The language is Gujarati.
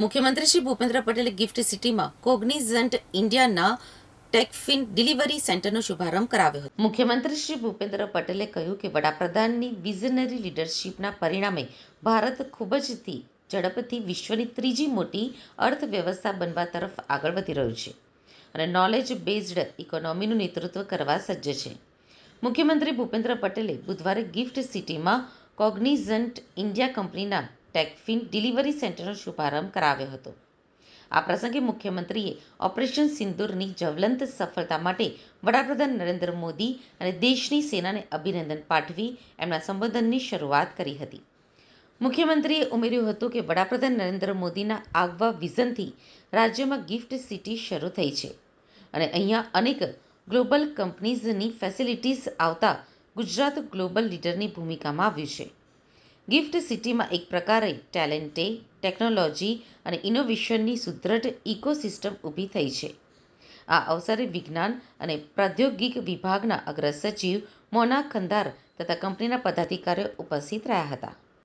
મુખ્યમંત્રી શ્રી ભૂપેન્દ્ર પટેલે ગિફ્ટ સિટીમાં કોગ્નિઝન્ટ ઇન્ડિયાના ટેકફિન ડિલિવરી સેન્ટરનો શુભારંભ કરાવ્યો હતો. મુખ્યમંત્રી શ્રી ભૂપેન્દ્ર પટેલે કહ્યું કે વડાપ્રધાનની વિઝનરી લીડરશીપના પરિણામે ભારત ખૂબ જ ઝડપથી વિશ્વની ત્રીજી મોટી અર્થવ્યવસ્થા બનવા તરફ આગળ વધી રહ્યું છે અને નોલેજ બેઝડ ઇકોનોમીનું નેતૃત્વ કરવા સજ્જ છે. મુખ્યમંત્રી ભૂપેન્દ્ર પટેલે બુધવારે ગિફ્ટ સિટીમાં કોગ્નિઝન્ટ ઇન્ડિયા કંપનીના ટેકફિન ડિલિવરી સેન્ટરનો શુભારંભ કરાવ્યો હતો. આ પ્રસંગે મુખ્યમંત્રીએ ઓપરેશન સિંદૂરની જ્વલંત સફળતા માટે વડાપ્રધાન નરેન્દ્ર મોદી અને દેશની સેનાને અભિનંદન પાઠવી એમના સંબોધનની શરૂઆત કરી હતી. મુખ્યમંત્રીએ ઉમેર્યું હતું કે વડાપ્રધાન નરેન્દ્ર મોદીના આગવા વિઝનથી રાજ્યમાં ગિફ્ટ સિટી શરૂ થઈ છે અને અહીંયા અનેક ગ્લોબલ કંપનીઝની ફેસિલિટીઝ આવતા ગુજરાત ગ્લોબલ લીડરની ભૂમિકામાં આવ્યું છે. ગિફ્ટ સિટીમાં એક પ્રકારે ટેલેન્ટે, ટેકનોલોજી અને ઇનોવેશનની સુદૃઢ ઇકોસિસ્ટમ ઊભી થઈ છે. આ અવસરે વિજ્ઞાન અને પ્રૌદ્યોગિક વિભાગના અગ્ર સચિવ મોના ખંદાર તથા કંપનીના પદાધિકારીઓ ઉપસ્થિત રહ્યા હતા.